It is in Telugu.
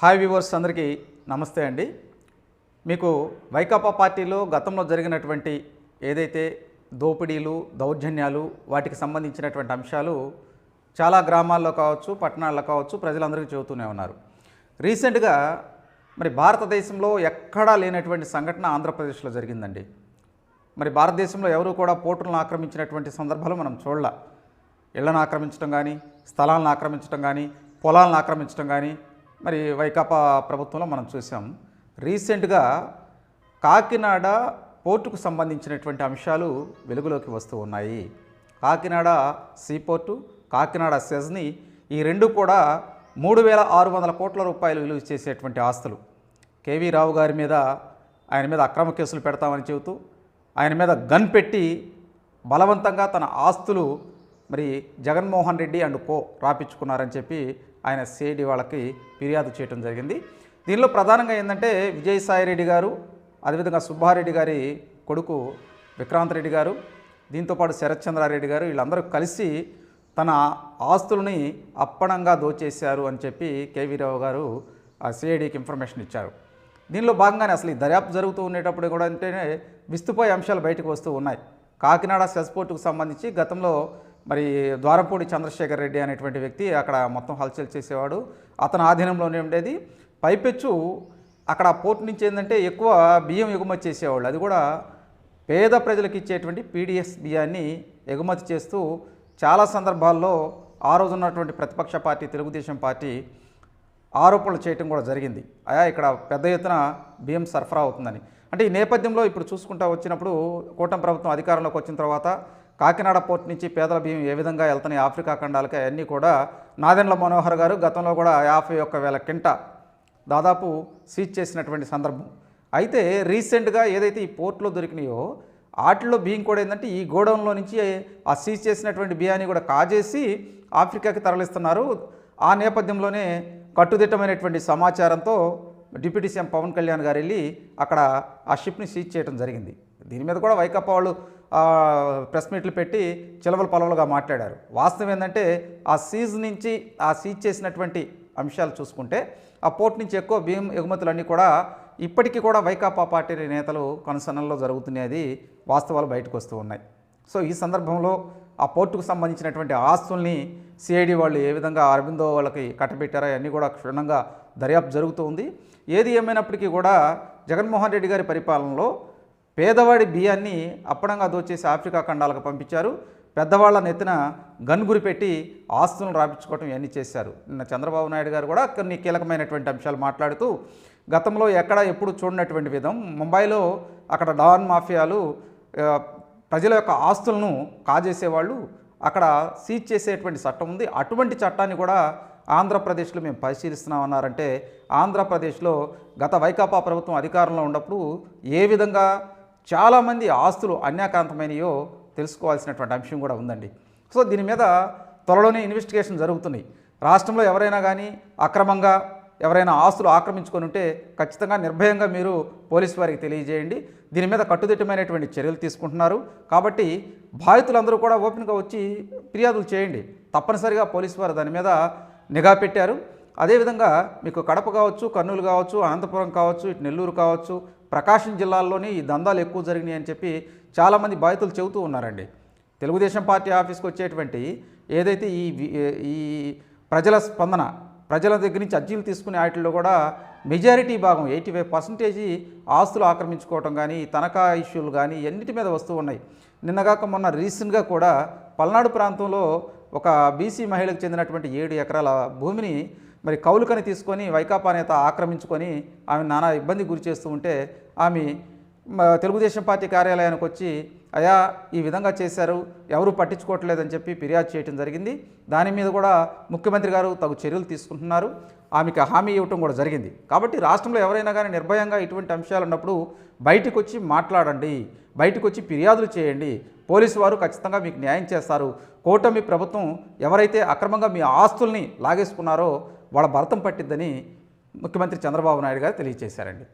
హాయ్ వ్యూవర్స్ అందరికీ నమస్తే అండి. మీకు వైకాపా పార్టీలో గతంలో జరిగినటువంటి ఏదైతే దోపిడీలు దౌర్జన్యాలు వాటికి సంబంధించినటువంటి అంశాలు చాలా గ్రామాల్లో కావచ్చు పట్టణాల్లో కావచ్చు ప్రజలందరికీ చెబుతూనే ఉన్నారు. రీసెంట్గా మరి భారతదేశంలో ఎక్కడా లేనటువంటి సంఘటన ఆంధ్రప్రదేశ్లో జరిగిందండి. మరి భారతదేశంలో ఎవరు కూడా పోర్టులను ఆక్రమించినటువంటి సందర్భాలు మనం చూడాల. ఇళ్ళను ఆక్రమించడం కానీ స్థలాలను ఆక్రమించడం కానీ పొలాలను ఆక్రమించడం కానీ మరి వైకాపా ప్రభుత్వంలో మనం చూసాం రీసెంట్గా కాకినాడ పోర్టుకు సంబంధించినటువంటి అంశాలు వెలుగులోకి వస్తూ ఉన్నాయి. కాకినాడ సీపోర్టు కాకినాడ సెజ్ని ఈ రెండు కూడా మూడు వేల ఆరు వందల కోట్ల రూపాయలు విలువ చేసేటువంటి ఆస్తులు. కేవీ రావు గారి మీద ఆయన మీద అక్రమ కేసులు పెడతామని చెబుతూ ఆయన మీద గన్ పెట్టి బలవంతంగా తన ఆస్తులు మరి జగన్మోహన్ రెడ్డి అండ్ కో రాపించుకున్నారని చెప్పి ఆయన సిఐడి వాళ్ళకి ఫిర్యాదు చేయడం జరిగింది. దీనిలో ప్రధానంగా ఏంటంటే విజయసాయి రెడ్డి గారు అదేవిధంగా సుబ్బారెడ్డి గారి కొడుకు విక్రాంత్ రెడ్డి గారు దీంతోపాటు శరత్చంద్రారెడ్డి గారు వీళ్ళందరూ కలిసి తన ఆస్తులని అప్పణంగా దోచేశారు అని చెప్పి కేవీరావు గారు ఆ సిఐడికి ఇన్ఫర్మేషన్ ఇచ్చారు. దీనిలో భాగంగానే అసలు ఈ దర్యాప్తు జరుగుతూ ఉండేటప్పుడు కూడా అంటేనే విస్తుపోయే అంశాలు బయటకు వస్తూ ఉన్నాయి. కాకినాడ సెస్పోర్టుకు సంబంధించి గతంలో మరి ద్వారపూడి చంద్రశేఖర్ రెడ్డి అనేటువంటి వ్యక్తి అక్కడ మొత్తం హల్చల్ చేసేవాడు. అతని ఆధీనంలోనే ఉండేది. పైపెచ్చు అక్కడ పోర్ట్ నుంచి ఏంటంటే ఎక్కువ బియ్యం ఎగుమతి చేసేవాళ్ళు. అది కూడా పేద ప్రజలకు ఇచ్చేటువంటి పీడిఎస్ బియ్యాన్ని ఎగుమతి చేస్తూ చాలా సందర్భాల్లో ఆ రోజు ఉన్నటువంటి ప్రతిపక్ష పార్టీ తెలుగుదేశం పార్టీ ఆరోపణలు చేయటం కూడా జరిగింది. అయా ఇక్కడ పెద్ద ఎత్తున బియ్యం సరఫరా అవుతుందని. అంటే ఈ నేపథ్యంలో ఇప్పుడు చూసుకుంటా వచ్చినప్పుడు కూటమి ప్రభుత్వం అధికారంలోకి వచ్చిన తర్వాత కాకినాడ పోర్ట్ నుంచి పేదల బియ్యం ఏ విధంగా వెళ్తున్నాయి ఆఫ్రికా ఖండాలకి అవన్నీ కూడా నాదెండ్ల మనోహర్ గారు గతంలో కూడా యాభై ఒక్క వేల కింట దాదాపు సీజ్ చేసినటువంటి సందర్భం. అయితే రీసెంట్గా ఏదైతే ఈ పోర్ట్లో దొరికినాయో వాటిలో బియ్యం కూడా ఏంటంటే ఈ గోడౌన్లో నుంచి ఆ సీజ్ చేసినటువంటి బియ్యాన్ని కూడా కాజేసి ఆఫ్రికాకి తరలిస్తున్నారు. ఆ నేపథ్యంలోనే కట్టుదిట్టమైనటువంటి సమాచారంతో డిప్యూటీ సీఎం పవన్ కళ్యాణ్ గారు వెళ్ళి అక్కడ ఆ షిప్ని సీజ్ చేయడం జరిగింది. దీని మీద కూడా వైకప్ప వాళ్ళు ప్రెస్ మీట్లు పెట్టి చిలవలు పలవలుగా మాట్లాడారు. వాస్తవం ఏంటంటే ఆ సీజ్ నుంచి ఆ సీజ్ చేసినటువంటి అంశాలు చూసుకుంటే ఆ పోర్ట్ నుంచి ఎక్కువ బియ్యం ఎగుమతులన్నీ కూడా ఇప్పటికీ కూడా వైకాపా పార్టీ నేతలు కనుసనల్లో జరుగుతున్నది వాస్తవాలు బయటకు వస్తూ ఉన్నాయి. సో ఈ సందర్భంలో ఆ పోర్టుకు సంబంధించినటువంటి ఆస్తుల్ని సిఐడి వాళ్ళు ఏ విధంగా అరవిందో వాళ్ళకి కట్టబెట్టారో అవన్నీ కూడా క్షుణ్ణంగా దర్యాప్తు జరుగుతూ ఉంది. ఏది ఏమైనప్పటికీ కూడా జగన్మోహన్ రెడ్డి గారి పరిపాలనలో పేదవాడి బియ్యాన్ని అప్పడంగా దోచేసి ఆఫ్రికా ఖండాలకు పంపించారు. పెద్దవాళ్ళ నెత్తిన గన్ పెట్టి ఆస్తులను రాపించుకోవటం ఇవన్నీ చేశారు. నిన్న చంద్రబాబు నాయుడు గారు కూడా కొన్ని కీలకమైనటువంటి అంశాలు మాట్లాడుతూ గతంలో ఎక్కడ ఎప్పుడు చూడనటువంటి విధం ముంబైలో అక్కడ డాన్ మాఫియాలు ప్రజల యొక్క ఆస్తులను కాజేసేవాళ్ళు అక్కడ సీజ్ చేసేటువంటి చట్టం ఉంది. అటువంటి చట్టాన్ని కూడా ఆంధ్రప్రదేశ్లో మేము పరిశీలిస్తున్నామన్నారంటే ఆంధ్రప్రదేశ్లో గత వైకాపా ప్రభుత్వం అధికారంలో ఉన్నప్పుడు ఏ విధంగా చాలామంది ఆస్తులు అన్యాకాంతమైనయో తెలుసుకోవాల్సినటువంటి అంశం కూడా ఉందండి. సో దీని మీద త్వరలోనే ఇన్వెస్టిగేషన్ జరుగుతున్నాయి రాష్ట్రంలో ఎవరైనా కానీ అక్రమంగా ఎవరైనా ఆస్తులు ఆక్రమించుకొని ఉంటే ఖచ్చితంగా నిర్భయంగా మీరు పోలీసు వారికి తెలియజేయండి. దీని మీద కట్టుదిట్టమైనటువంటి చర్యలు తీసుకుంటున్నారు. కాబట్టి బాధితులందరూ కూడా ఓపెన్గా వచ్చి ఫిర్యాదులు చేయండి. తప్పనిసరిగా పోలీసు వారు దాని మీద నిఘా పెట్టారు. అదేవిధంగా మీకు కడప కావచ్చు కర్నూలు కావచ్చు అనంతపురం కావచ్చు ఇటు నెల్లూరు కావచ్చు ప్రకాశం జిల్లాల్లోనే ఈ దందాలు ఎక్కువ జరిగినాయి అని చెప్పి చాలామంది బాధితులు చెబుతూ ఉన్నారండి. తెలుగుదేశం పార్టీ ఆఫీస్కి వచ్చేటువంటి ఏదైతే ఈ ఈ ప్రజల స్పందన ప్రజల దగ్గర నుంచి అర్జీలు తీసుకునే వాటిల్లో కూడా మెజారిటీ భాగం ఎయిటీ ఫైవ్ పర్సెంటేజీ ఆస్తులు ఆక్రమించుకోవటం కానీ తనఖా ఇష్యూలు కానీ ఎన్నిటి మీద వస్తూ ఉన్నాయి. నిన్నగాక మొన్న రీసెంట్గా కూడా పల్నాడు ప్రాంతంలో ఒక బీసీ మహిళకు చెందినటువంటి ఏడు ఎకరాల భూమిని మరి కౌలుకని తీసుకొని వైకాపా నేత ఆక్రమించుకొని ఆమె నానా ఇబ్బంది గురి చేస్తూ ఉంటే ఆమె తెలుగుదేశం పార్టీ కార్యాలయానికి వచ్చి అయా ఈ విధంగా చేశారు ఎవరు పట్టించుకోవట్లేదని చెప్పి ఫిర్యాదు చేయడం జరిగింది. దాని మీద కూడా ముఖ్యమంత్రి గారు తగు చర్యలు తీసుకుంటున్నారు. ఆమెకు హామీ ఇవ్వటం కూడా జరిగింది. కాబట్టి రాష్ట్రంలో ఎవరైనా కానీ నిర్భయంగా ఇటువంటి అంశాలు ఉన్నప్పుడు బయటకు వచ్చి మాట్లాడండి బయటకు వచ్చి ఫిర్యాదులు చేయండి. పోలీసు వారు ఖచ్చితంగా మీకు న్యాయం చేస్తారు. కూటమి ప్రభుత్వం ఎవరైతే అక్రమంగా మీ ఆస్తుల్ని లాగేసుకున్నారో వాళ్ళ భరతం పట్టిద్దని ముఖ్యమంత్రి చంద్రబాబు నాయుడు గారు తెలియజేశారండి.